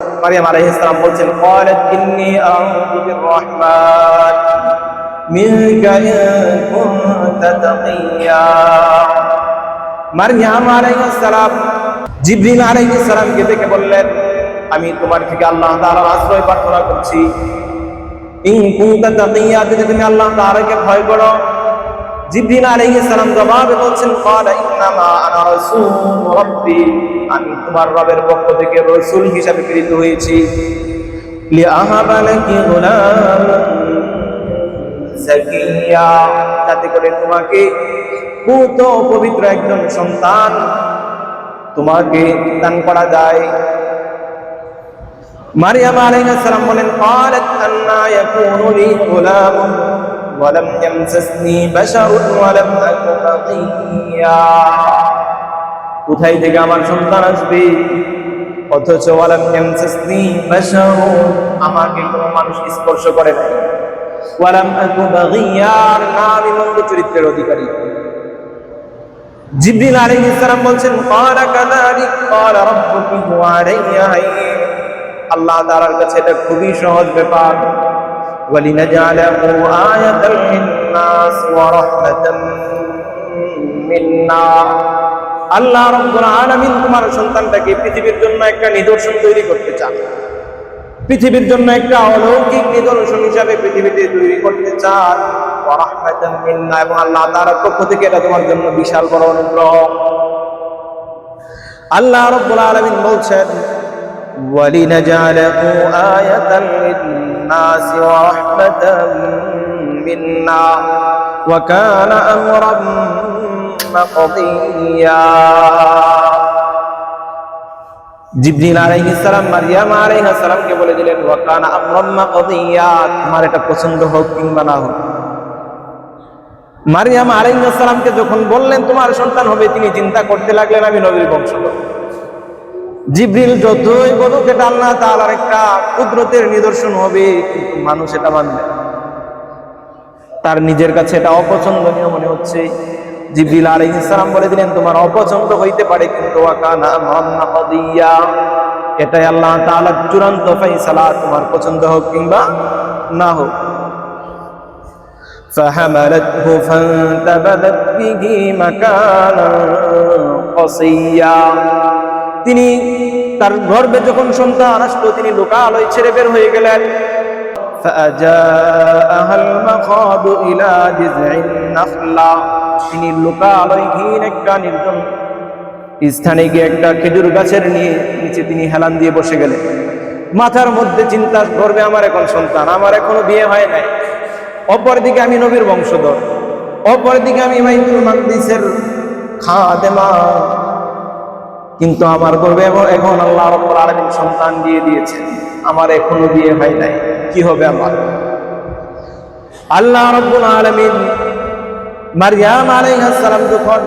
মারিয়াম আলাইহিস সালাম বলছেন ক্বালাত ইন্নী আউযু বিররহমান, মিনকা ইন কুনতা মারিয়াম আলাইহিস সালাম, জিবরিল আলাইহিস সালামকে দেখে বললেন, আমি তোমার থেকে আল্লাহ তাআলার আশ্রয় প্রার্থনা করছি। ইন কুনতা তাকিয়া, যদি তুমি আল্লাহ তাআলাকে ভয় করো জিবরিল আলাইহিস সালাম জবাবে বলছেন ক্বালা ইন্নামা আনা রাসূল রাব্বি। আমি তোমার রবের পক্ষ থেকে রাসূল হিসাবে প্রেরিত হয়েছি। লিআহাবা গুলাম জাকিয়া। যাতে করে তোমাকে পুত পবিত্র একজন সন্তান তোমাকে দান করা যায়। মারিয়াম আলাইহিস সালাম বলেন ক্বালাত আন্না ইয়াকুনু লি গুলাম ولم يمسسني بشر ولم أك بغيا কোথায় থেকে আমার সন্তান আসবে অথচ ওয়ালাম ইয়ামসাসনি বাশার আমাকে কোনো মানুষ স্পর্শ করে নাই ওয়ালাম আকু বাগিয়ার না আমি মন্দ চরিত্রের অধিকারী জিবরিল আলাইহিস সালাম বলছেন ক্বালা কাযালিক ক্বালা রাব্বুকি হুয়া আলাইয়া হায়্যিন আল্লাহ তাআলার কাছে এটা খুবই সহজ ব্যাপার ওয়ালিনাজআলাহু আয়াতাল লিন-নাস ওয়া রাহমাতাম মিন্না আল্লাহ রাব্বুল আলামিন তোমার সন্তানটাকে পৃথিবীর জন্য একটা নিদর্শন তৈরি করতে চান পৃথিবীর জন্য একটা অলৌকিক নিদর্শন হিসাবে পৃথিবীতে তৈরি করতে চান ওয়া রাহমাতাম মিন্না এবং আল্লাহ তাআলার পক্ষ থেকে এটা তোমার জন্য বিশাল বড় অনুগ্রহ আল্লাহ রাব্বুল আলামিন বলছেন ولنجعله آية للناس ورحمة منا وكان أمرا مقضيا জিবরিল আলাইহিস সালাম মারইয়াম আলাইহিস সালামকে বলে দিলেন ওয়া কানা আমরাম মাকদিয়া তোমার এটা পছন্দ হোক কিংবা না হোক মারিয়াম আলাইহিস সালামকে যখন বললেন তোমার সন্তান হবে তিনি চিন্তা করতে লাগলেন আমি নবীর বংশধর জিব্রিল যতই বলুক এটা আল্লাহ তাআলার একটা কুদরতের নিদর্শন হবে কিন্তু মানুষ এটা মানবে না। তার নিজের কাছে এটা অপছন্দনীয় মনে হচ্ছে জিব্রিল আলাইহিস সালাম বলে দিলেন তোমার অপছন্দ হইতে পারে কিন্তু ওয়াকানা মাম্মা কদিয়া এটাই আল্লাহ তাআলার চূড়ান্ত ফয়সালা তোমার পছন্দ হোক কিংবা না হোক فحملته فانتبذت به مكانا قصيا তিনি তার গর্বে যখন সন্তান আসলো তিনি লোকা আলোয় ছেড়ে বের হয়ে গেলেন। তিনি লোকা আলোয় লোকালয়হীন একটা নির্জন স্থানে গিয়ে একটা খেজুর গাছের নিয়ে নিচে তিনি হেলান দিয়ে বসে গেলেন। মাথার মধ্যে চিন্তা করবে আমার এখন সন্তান আমার এখনও বিয়ে হয় নাই। অপরদিকে আমি নবীর বংশধর। অপরদিকে আমি মাইদুল মাকদিসের খাদেমা। কিন্তু আমার গর্বে এখন- এখন আল্লাহ রব্বুল আলামিন সন্তান দিয়ে দিয়েছেন আমার এখনো বিয়ে হয় নাই কি হবে আমার আল্লাহ রব্বুল আলামিন মারিয়াম আলাইহিস সালাম যখন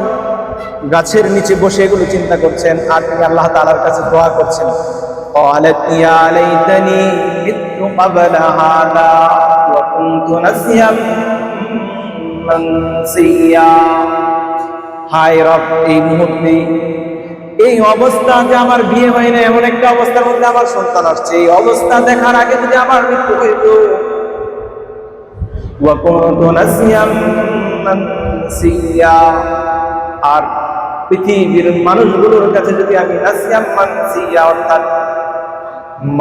গাছের নিচে বসে এগুলো চিন্তা করছেন আর তিনি আল্লাহ তাআলার কাছে দোয়া করছেন قالت يا ليتني مت قبل هذا وكنت نسيا منسيا হায় রব এই মুহূর্তে এই অবস্থা যে আমার বিয়ে হয় না এমন একটা অবস্থার মধ্যে আমার সন্তান আসছে। এই অবস্থা দেখার আগে যদি আমার মৃত্যু হইত। আর পৃথিবীর মানুষগুলোর কাছে যদি আমি নাসিয়াম মানসিয়া, অর্থাৎ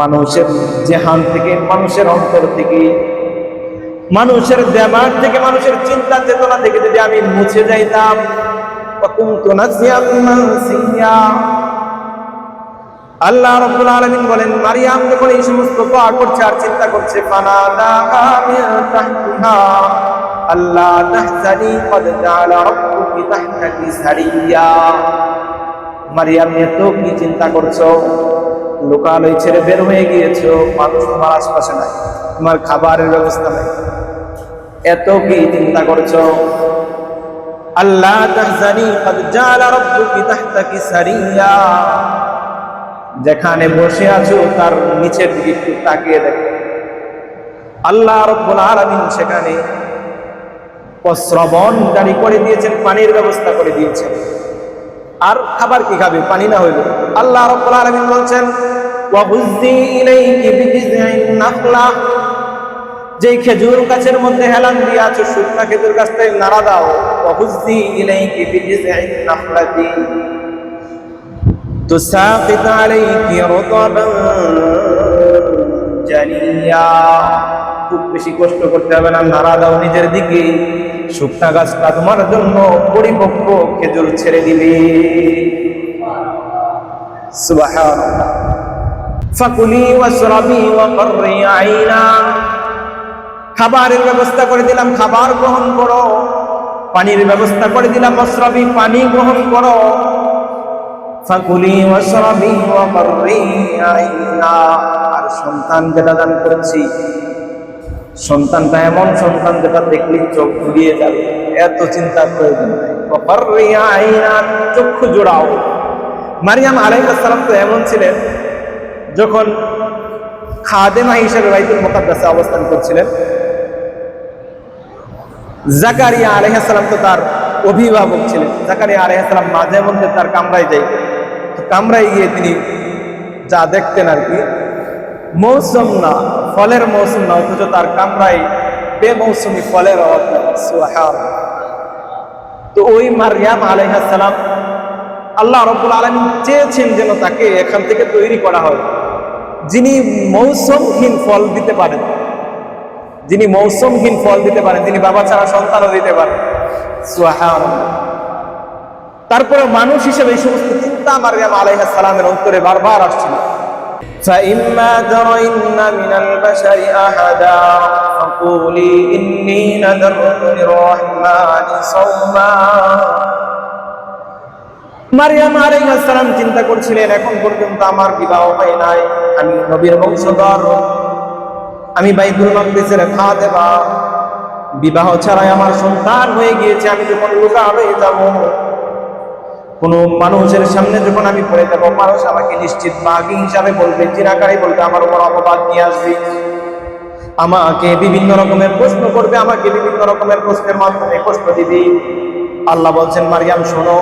মানুষের জেহান থেকে, মানুষের অন্তর থেকে, মানুষের দেমার থেকে, মানুষের চিন্তা চেতনা থেকে যদি আমি মুছে যাইতাম وكنت نسيا منسيا আল্লাহ রাব্বুল আলামিন বলেন মারিয়াম যখন এই সমস্ত দোয়া করছে আর চিন্তা করছে ফানাদাহা মিন তাহতিহা আল্লাহ তাহজানি কদ জাআলা রাব্বুকি তাহতাকি সারিয়া মারিয়াম এত কি চিন্তা করছো লোকালয় ছেড়ে বের হয়ে গিয়েছো মানুষ তোমার আশপাশে নাই তোমার খাবারের ব্যবস্থা নাই এত কি চিন্তা করছো আল্লাহ তাহসানি কদ রাব্বুকি তাহতাকি সারিয়া। যেখানে বসে আছো, তার নিচের দিকে একটু তাকিয়ে দেখো। আল্লাহ রব্বুল আলামিন সেখানে প্রশ্রবণ করে দিয়েছেন, পানির ব্যবস্থা করে দিয়েছেন। আর খাবার কি খাবে? পানি না হইল। আল্লাহ রব্বুল আলামিন বলছেন, ওয়া হুজ্জি ইলাইকি বিজিজিন নাখলা। যেই খেজুর গাছের মধ্যে হেলান দিয়ে আছো শুকনা খেজুর গাছটাই নাড়া দাও وهزي إليك بجذع النخلة تساقط عليك رطبا জানিয়া খুব বেশি কষ্ট করতে হবে না নাড়া দাও নিজের দিকে শুকনা গাছটা তোমার জন্য পরিপক্ক খেজুর ছেড়ে দিবে সুবহানাল্লাহ ফাকুলি ওয়াশরাবি ওয়া কররি আইনা খাবারের ব্যবস্থা করে দিলাম, খাবার গ্রহণ করো। পানির ব্যবস্থা করে দিলাম, অশ্রবি পানি গ্রহণ করো। ফাকুলি আইনা। আর সন্তান যেটা দান করেছি, সন্তানটা এমন সন্তান যেটা দেখলে চোখ ঘুরিয়ে যাবে, এত চিন্তার প্রয়োজন চক্ষু জোড়াও। মারিয়াম আলাইহিস সালাম তো এমন ছিলেন, যখন খাদেমা হিসেবে বাইতুল মুকাদ্দাসে অবস্থান করছিলেন জাকারিয়া আলাইহিস সালাম তো তার অভিভাবক ছিলেন। জাকারিয়া আলাইহিস সালাম মাঝে মধ্যে তার কামরায় যাই তো কামরায় গিয়ে তিনি যা দেখতেন আর কি, মৌসুম না, ফলের মৌসুম না, অথচ তার কামরায় বেমৌসুমি ফলের অভাব তো ওই মারিয়াম আলাইহিস সালাম আল্লাহ রব্বুল আলমী চেয়েছেন যেন তাকে এখান থেকে তৈরি করা হয়। যিনি মৌসুমহীন ফল দিতে পারেন। যিনি মৌসুমহীন ফল দিতে পারেন যিনি বাবা ছাড়া সন্তানও দিতে পারেন সুহান তারপরে মানুষ হিসেবে এই সমস্ত চিন্তা মারিয়াম আলাইহিস সালামের অন্তরে বারবার আসছিল فإما ترين من البشر أحدا فقولي إني نذرت للرحمن صوما মারিয়াম আলাইহিস সালাম চিন্তা করছিলেন এখন পর্যন্ত আমার বিবাহ হয় নাই আমি নবীর বংশধর আমি বাইতুল মাকদিসের খাদেমা। বিবাহ ছাড়াই আমার সন্তান হয়ে গিয়েছে, আমি যখন লুকা হয়ে যাব, কোন মানুষের সামনে যখন আমি পড়ে যাব, মানুষ আমাকে নিশ্চিত বাগি হিসাবে বলবে, চিরাকারে বলবে, আমার উপর অপবাদ নিয়ে আসবে। আমাকে বিভিন্ন রকমের প্রশ্ন করবে, আমাকে বিভিন্ন রকমের প্রশ্নের মাধ্যমে কষ্ট দিবি। আল্লাহ বলছেন, মারিয়াম, শোনো,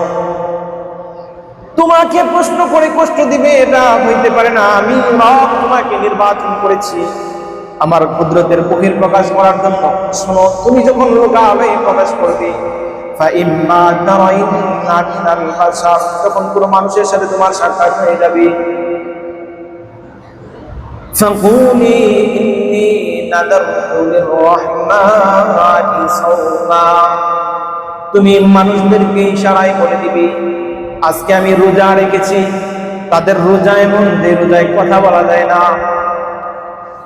তোমাকে প্রশ্ন করে কষ্ট দিবে, এটা হইতে পারে না, আমি তোমাকে নির্বাচন করেছি। আমার কুদরতের বহির প্রকাশ করার জন্য। শোনো, তুমি যখন লোকাবে, প্রকাশ করবে। তখন কোনো মানুষের সাথে তোমার সাক্ষাৎ হয়ে যাবে। তুমি মানুষদেরকে ইশারায় বলে দিবি, আজকে আমি রোজা রেখেছি। তাদের রোজা এমন রোজায় কথা বলা যায় না।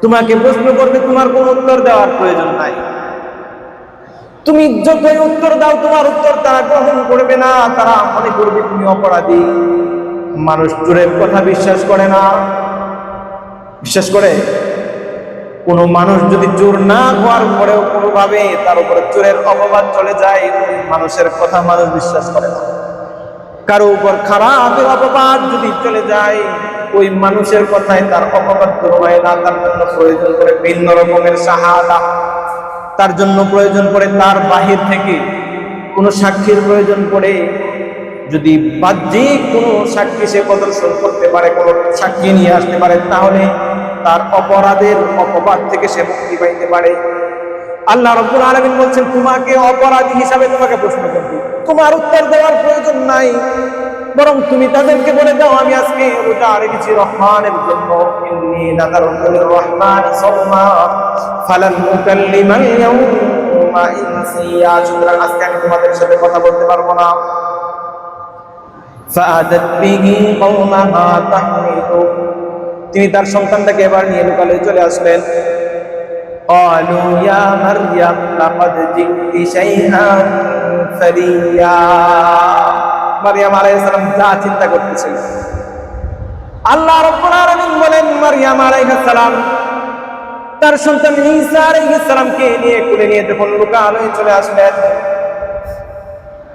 তোমাকে প্রশ্ন করবে, তোমার কোন উত্তর দেওয়ার প্রয়োজন নাই। তুমি যতই উত্তর দাও, তোমার উত্তর তারা গ্রহণ করবে না। তারা মনে করবে, তুমি অপরাধী। মানুষ চোরের কথা বিশ্বাস করে না। বিশ্বাস করে? কোন মানুষ যদি চোর না হওয়ার পরেও কোনোভাবে তার উপরে চোরের অপবাদ চলে যায় মানুষের কথা মানুষ বিশ্বাস করে না। কারও উপর খারাপের অপবাদ যদি চলে যায় ওই মানুষের কথায় তার অপবাদ দূর হয় না, তার জন্য প্রয়োজন করে ভিন্ন রকমের সাহায্য তার জন্য প্রয়োজন পড়ে তার বাহির থেকে কোনো সাক্ষীর প্রয়োজন পড়ে। যদি বাহ্যিক কোনো সাক্ষী সে প্রদর্শন করতে পারে, কোনো সাক্ষী নিয়ে আসতে পারে, তাহলে তার অপরাধের অপবাদ থেকে সে মুক্তি পাইতে পারে। আল্লাহ রব্বুল আলমিন বলছেন, তোমাকে অপরাধী হিসাবে তোমাকে প্রশ্ন করবে। তোমার উত্তর দেওয়ার প্রয়োজন নাই। বরং তুমি তাদেরকে বলে দাও আমি আজকে রোজা রেখেছি রহমানের জন্য ইন্নী নাদারতু লিররহমান সাওমা ফালান মুকাল্লিমাল ইয়াউমা ইনসিয়া সুতরাং আজকে আমি তোমাদের সাথে কথা বলতে পারবো না ফাআদাত বিহি কওমাহা তাহমিলু তিনি তার সন্তানটাকে এবার নিয়ে লোকালে চলে আসলেন قالوا يا مريم لقد جئت شيئا فريا মারিয়াম আলাইহিস সালাম যা চিন্তা করতেছেন আল্লাহ রাব্বুল আলামিন বলেন, মারিয়াম আলাইহিস সালাম তার সন্তান ঈসা আলাইহিস সালামকে নিয়ে কোলে নিয়ে যখন লোকালয়ে চলে আসলেন,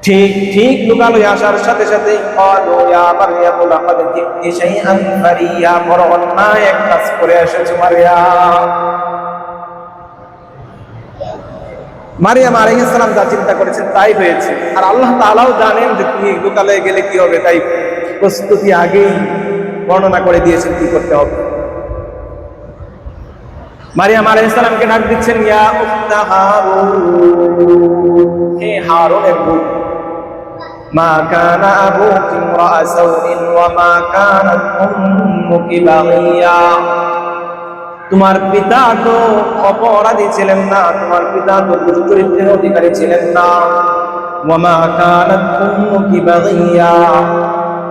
ঠিক ঠিক লোকালয়ে আসার সাথে সাথে ক্বালু, ইয়া মারইয়াম লাকাদ জিতি শাইআন ফারিয়া বড় অন্যায় এক কাজ করে এসেছ মারিয়াম। মারিয়াম আলাইহিস সালাম যা চিন্তা করেছেন তাই হয়েছে। আর আল্লাহ তাআলাও জানেন যে তুমি লোকালয়ে গেলে কি হবে, তাই প্রস্তুতি আগেই বর্ণনা করে দিয়েছেন কি করতে হবে। মারিয়াম আলাইহিস সালামকে ডাক দিচ্ছেন, ইয়া হারুন। হে হারুনের বোন মা কানা আবুকি ইমরা'a সাউইন ওয়া মা কানাত উম্মুকি বাগিয়া তোমার পিতা তো অপরাধী ছিলেন না, তোমার পিতা তো দুশ্চরিত্রের অধিকারী ছিলেন না।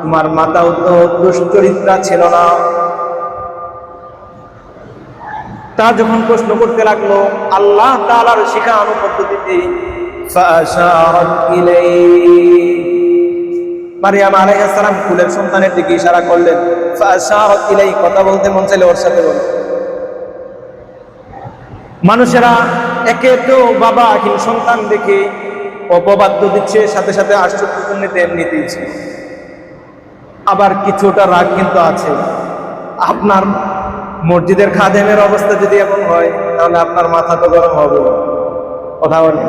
তোমার মাতাও তো দুশ্চরিত্রা ছিল না। তা যখন প্রশ্ন করতে লাগল, আল্লাহ তালার শিখা পদ্ধতিতে মারিয়াম আলাইহিস সালাম সন্তানের দিকে ইশারা করলেন কথা বলতে মন চাইলে ওর সাথে বললেন মানুষেরা একে তো বাবাহীন সন্তান দেখে অপবাদ্য দিচ্ছে, সাথে সাথে আশ্চর্যজনিত এমনিতেই ছিল আবার কিছুটা রাগ কিন্তু আছে। আপনার মসজিদের খাদেমের অবস্থা যদি এমন হয়, তাহলে আপনার মাথা তো গরম হবে। কথা বলেন।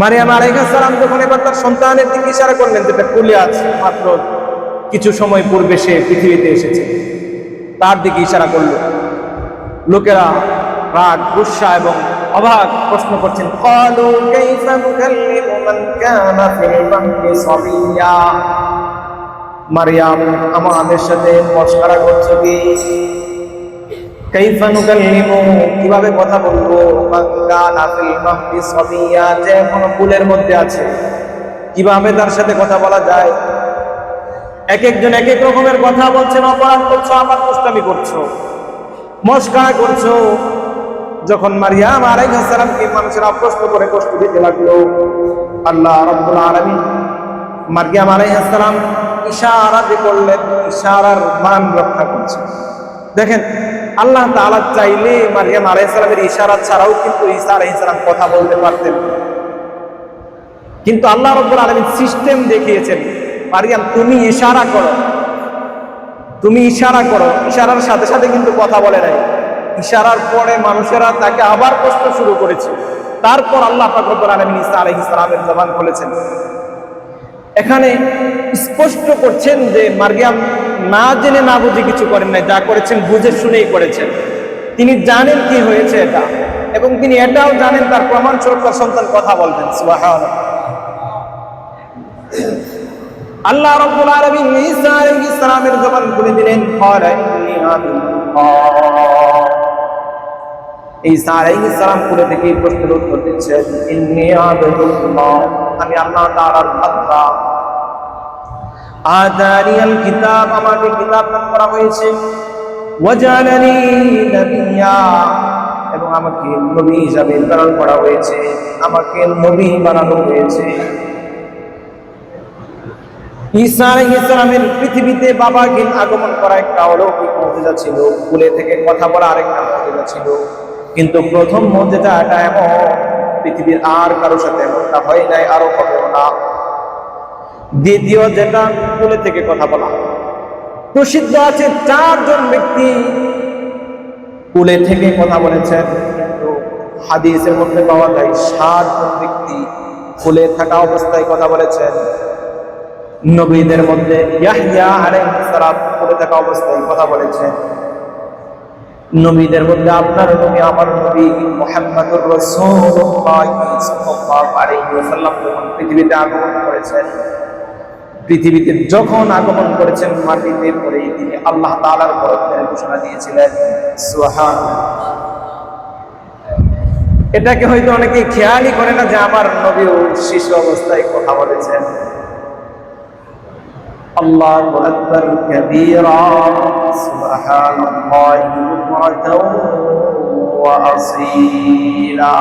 মারিয়াম আলাইহিস সালাম যখন এবার তার সন্তানের দিকে ইশারা করলেন যেটা কুলে আছে, মাত্র কিছু সময় পূর্বে সে পৃথিবীতে এসেছে, তার দিকে ইশারা করল। লোকেরা রাগ, গুসা এবং অবাক প্রশ্ন করছেন ক্বালু কাইফা নুকাল্লিমু মান কানা ফিল মাহদি সাবিয়্যা মারিয়াম, আমাদের সাথে মশকরা করছ কি? কাইফা নুকাল্লিমু, কীভাবে কথা বলব? মান কানা ফিল সাবিয়্যা যে কোনো কুলের মধ্যে আছে। কীভাবে তার সাথে কথা বলা যায়? এক একজন এক এক রকমের কথা বলছেন, অপরাধ করছ, আমার দুষ্টামি করছ। মস্কারা করছ। যখন মারিয়াম আলাইহিস সালামকে মানুষেরা প্রশ্ন করে কষ্ট দিতে লাগল, আল্লাহ রাব্বুল আলামিন মারিয়াম সালাম ইশারাতে করলেন, ইশারার মান রক্ষা করছে। দেখেন, আল্লাহ তাআলা চাইলে মারিয়াম আলাইহিস সালামের ইশারা ছাড়াও কিন্তু ঈসা আলাইহিস সালাম কথা বলতে পারতেন। কিন্তু আল্লাহ রাব্বুল আলামিন সিস্টেম দেখিয়েছেন, মারিয়াম তুমি ইশারা করো। তুমি ইশারা করো, ইশারার সাথে সাথে কিন্তু কথা বলে নাই। ইশারার পরে মানুষেরা তাকে আবার প্রশ্ন শুরু করেছে। তারপর আল্লাহ ফাকরুল ইসলামের জবান খুলেছেন। এখানে স্পষ্ট করছেন যে মার্গিয়াম না জেনে না বুঝে কিছু করেন নাই, যা করেছেন বুঝে শুনেই করেছেন। তিনি জানেন কি হয়েছে এটা, এবং তিনি এটাও জানেন তার প্রমাণস্বরূপ তার সন্তান কথা বলবেন। সুবহানাল্লাহ। আল্লাহ রাব্বুল আলামিন ঈসা আলাইহিস সালামের জবান খুলে দিলেন ক্বালা ইন্নী ঈসা আলাইহিস সালাম খুলে থেকে প্রশ্নের উত্তর দিচ্ছেন ইন্নী আব্দুল্লাহ। আমি আল্লাহ তাআলার বান্দা। আদানিয়াল কিতাব, আমাকে কিতাব দান করা হয়েছে। ওয়াজালানি নবিয়্যা এবং আমাকে নবী হিসাবে প্রেরণ করা হয়েছে। আমাকে নবী বানানো হয়েছে। ঈসা আলাইহিস সালামের পৃথিবীতে বাবাকে আগমন করা একটা অলৌকিক মুজিজা ছিল। কুলে থেকে কথা বলা আরেকটা মুজিজা ছিল। কিন্তু প্রথম মুজিজা এটা এমন, পৃথিবীর আর কারোর সাথে এমনটা হয় নাই আরও হবেও না। দ্বিতীয় যেটা কুলে থেকে কথা বলা। প্রসিদ্ধ আছে চারজন ব্যক্তি কুলে থেকে কথা বলেছেন, কিন্তু হাদিসের মধ্যে পাওয়া যায় ষাটজন ব্যক্তি কুলে থাকা অবস্থায় কথা বলেছেন। নবীদের মধ্যে থাকা অবস্থায় কথা বলেছেন। নবীদের মধ্যে আপনার নবী, আমার নবী মুহাম্মদুর যখন পৃথিবীতে আগমন করেছেন, পৃথিবীতে যখন আগমন করেছেন, মাটিতে পরে তিনি আল্লাহ তালার বরকতের ঘোষণা দিয়েছিলেন সুবহান এটাকে হয়তো অনেকে খেয়ালই করে না যে আমার নবীও শিশু অবস্থায় কথা বলেছেন। الله أكبر كبيرا سبحان الله بكرة وأصيلا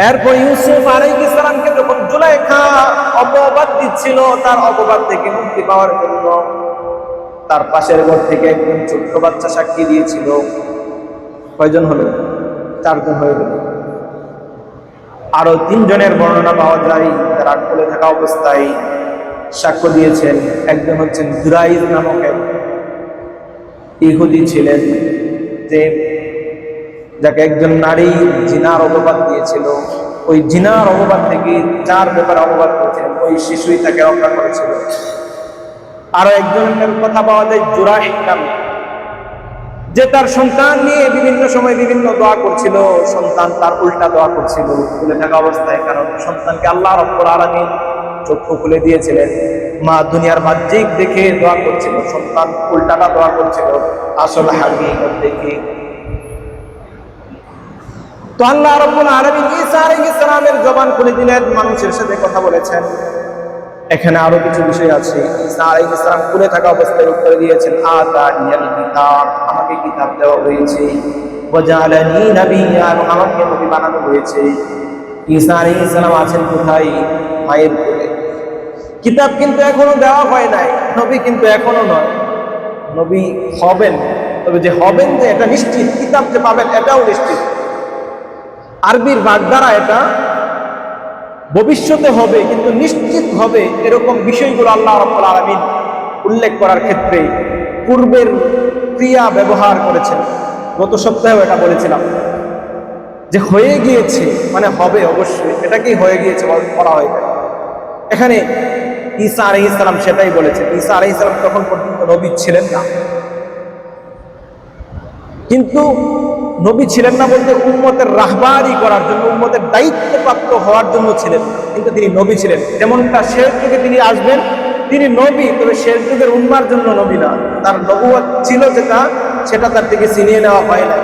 এরপর ইউসুফ আলাইহিস সালামকে যখন জুলাইখা অপবাদ দিচ্ছিল তার অপবাদ থেকে মুক্তি পাওয়ার জন্য তার পাশের ঘর থেকে একজন ছোট্ট বাচ্চা সাক্ষী দিয়েছিল কয়জন হলো চারজন হয়ে গেল আরো তিনজনের বর্ণনা পাওয়া যায় তারা কোলে থাকা অবস্থায় সাক্ষ্য দিয়েছেন একজন হচ্ছেন দুরাইজ নামক এক ইহুদি ছিলেন যে যাকে একজন নারী জিনার অপবাদ দিয়েছিল। ওই জিনার অপবাদ থেকে যার ব্যাপারে অপবাদ করেছিলেন ওই শিশুই তাকে রক্ষা করেছিল। আরও একজনের কথা পাওয়া যায় জুরাহিক নামে। যে তার সন্তান নিয়ে বিভিন্ন সময় বিভিন্ন দোয়া করছিল, সন্তান তার উল্টা দোয়া করছিল খুলে থাকা অবস্থায়, কারণ সন্তানকে আল্লাহ রব্বুল আলামিন চক্ষু খুলে দিয়েছিলেন। মা দুনিয়ার বাহ্যিক দেখে দোয়া করছিল, সন্তান উল্টাটা দোয়া করছিল, আসল হাকিকত দেখে। তো আল্লাহ রব্বুল আলামিন ঈসা আলাইহিস সালামের জবান খুলে দিলেন, মানুষের সাথে কথা বলেছেন। এখানে আরও কিছু বিষয় আছে। ঈসা আলাইহিস সালাম খুলে থাকা অবস্থায় উত্তর দিয়েছেন আতানিয়াল কিতাব। আমাকে কিতাব দেওয়া হয়েছে। আমাকে নবী বানানো হয়েছে। ঈসা আলাইহিস সালাম আছেন কোথায়? মায়ের কোলে। কিতাব কিন্তু এখনও দেওয়া হয় নাই, নবী কিন্তু এখনও নয়। নবী হবেন, তবে যে হবেন যে, এটা নিশ্চিত। কিতাব যে পাবেন, এটাও নিশ্চিত। আরবির বাগদারা এটা ভবিষ্যতে হবে, কিন্তু নিশ্চিত হবে এরকম বিষয়গুলো আল্লাহ রব্বুল আলমিন উল্লেখ করার ক্ষেত্রে পূর্বের ক্রিয়া ব্যবহার করেছেন। গত সপ্তাহেও এটা বলেছিলাম। যে হয়ে গিয়েছে মানে হবে অবশ্যই এটাকেই হয়ে গিয়েছে করা হয়। নাই। এখানে ঈসা আলহ ইসলাম সেটাই বলেছেন। ঈসা আলহ ইসলাম তখন পর্যন্ত নবী ছিলেন না। কিন্তু নবী ছিলেন না বলতে উম্মতের রাহবারি করার জন্য উম্মতের দায়িত্বপ্রাপ্ত হওয়ার জন্য ছিলেন না। কিন্তু তিনি নবী ছিলেন যেমনটা শেষ যুগে তিনি আসবেন তিনি নবী তবে শেষ যুগের উন্মার জন্য নবী না তার নবুয়ত ছিল যেটা সেটা তার থেকে ছিনিয়ে নেওয়া হয় না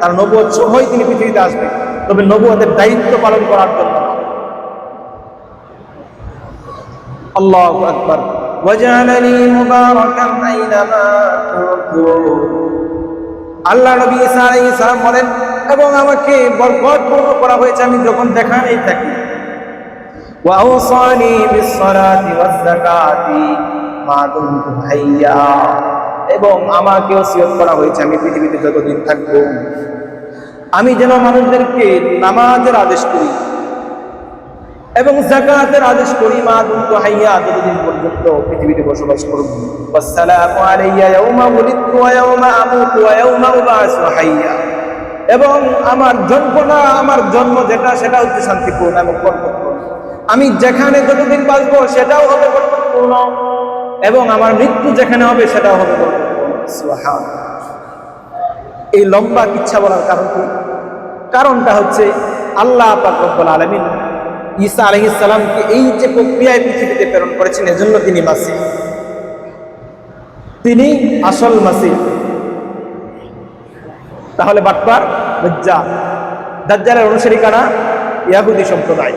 তার নবুয়ত সহই তিনি পৃথিবীতে আসবেন তবে নবুয়তের দায়িত্ব পালন করার জন্য না। আল্লাহ আকবার وجعلني مباركا أينما كنت আল্লাহ নবী ইসা আলাইহিস সালাম বলেন, এবং আমাকে বরকতপূর্ণ করা হয়েছে আমি যখন দেখানেই থাকি ওয়াউসানি বিসসালাতি ওয়াজ-যাকাতি মা দুমতু হাইয়া, এবং আমাকে ওসিয়ত করা হয়েছে আমি পৃথিবীতে যতদিন থাকব। আমি যেন মানুষদেরকে নামাজের আদেশ করি এবং জাকাতের আদেশ করি, মা দুমতু হাইয়া যতদিন পর্যন্ত পৃথিবীতে বসবাস করব ওয়াসসালামু আলাইয়া ইয়াউমা উলিদতু ওয়া ইয়াউমা আমুতু ওয়া ইয়াউমা উবাসু হাইয়া। এবং আমার জন্ম না আমার জন্ম যেটা সেটা হচ্ছে শান্তিপূর্ণ এবং বরকতপূর্ণ আমি যেখানে যতদিন বাঁচবো, সেটাও হবে বরকতপূর্ণ এবং আমার মৃত্যু যেখানে হবে, সেটাও হবে সুবহানাল্লাহ। এই লম্বা ইচ্ছা বলার কারণ কি? কারণটা হচ্ছে আল্লাহ পাক রব্বুল আলামিন ঈসা আলাইহিস সালামকে এই যে প্রক্রিয়ায় পৃথিবীতে প্রেরণ করেছেন, এজন্য তিনি মাসি। তিনি আসল মাসি। তাহলে বাটপার, দাজ্জাল। দাজ্জালের অনুসারী কারা ইয়াহুদি সম্প্রদায়।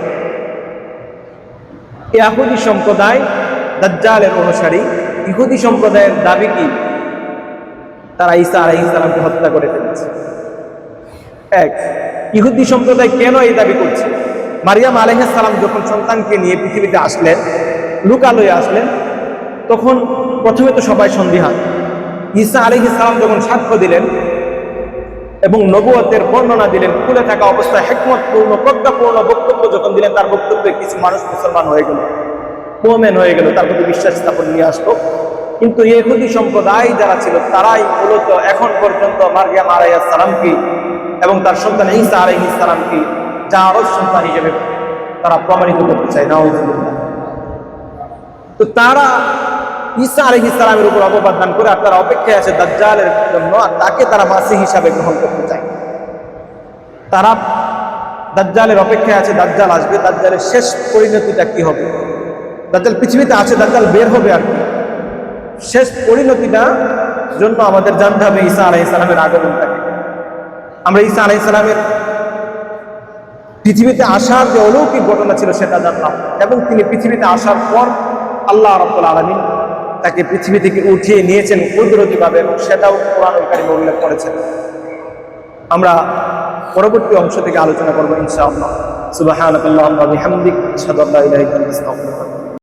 ইয়াহুদি সম্প্রদায় দাজ্জালের অনুসারী। ইহুদি সম্প্রদায়ের দাবি কি? তারা ঈসা আলাইহিস সালামকে হত্যা করে ফেলেছে। এক, ইহুদি সম্প্রদায় কেন এই দাবি করছে? মারিয়াম সালাম যখন সন্তানকে নিয়ে পৃথিবীতে আসলেন, লুকালয়ে আসলেন, তখন প্রথমে তো সবাই সন্দিহান। ঈসা সালাম যখন সাক্ষ্য দিলেন এবং নবুয়তের বর্ণনা দিলেন খুলে থাকা অবস্থায় হেকমতপূর্ণ, প্রজ্ঞাপূর্ণ বক্তব্য যখন দিলেন, তার বক্তব্যে কিছু মানুষ মুসলমান হয়ে গেল, মোমেন হয়ে গেল, তার প্রতি বিশ্বাস স্থাপন নিয়ে আসলো। কিন্তু ইহুদি সম্প্রদায় যারা ছিল, তারাই মূলত এখন পর্যন্ত মারিয়াম আলাইহিস সালামকে এবং তার সন্তান ঈসা আলাইহিস সালামকে জারজ সন্তান হিসেবে তারা প্রমাণিত করতে চায়, নাউজুবিল্লাহ। তো তারা ঈসা আলাইহিস সালামের উপর অপবাদ দান করে আর তারা অপেক্ষায় আছে দাজ্জালের জন্য আর তাকে তারা মাসি হিসাবে গ্রহণ করতে চায়। তারা দাজ্জালের অপেক্ষায় আছে, দাজ্জাল আসবে, দাজ্জালের শেষ পরিণতিটা কি হবে? দাজ্জাল পৃথিবীতে আছে, দাজ্জাল বের হবে আর কি। শেষ পরিণতিটা জন্য আমাদের জানতে হবে ঈসা আলাইহিস সালামের আগমনটাকে। আমরা ঈসা আলাইহিস সালামের পৃথিবীতে আসার যে অলৌকিক ঘটনা ছিল সেটা জানলাম। এবং তিনি পৃথিবীতে আসার পর আল্লাহ রব্বুল আলমিন তাকে পৃথিবী থেকে উঠিয়ে নিয়েছেন কুদরতিভাবে এবং সেটাও কোরআনকারী উল্লেখ করেছেন। আমরা পরবর্তী অংশ থেকে আলোচনা করব ইনশাআল্লাহ। সুবাহ ওয়া বিহামদিক, আশহাদু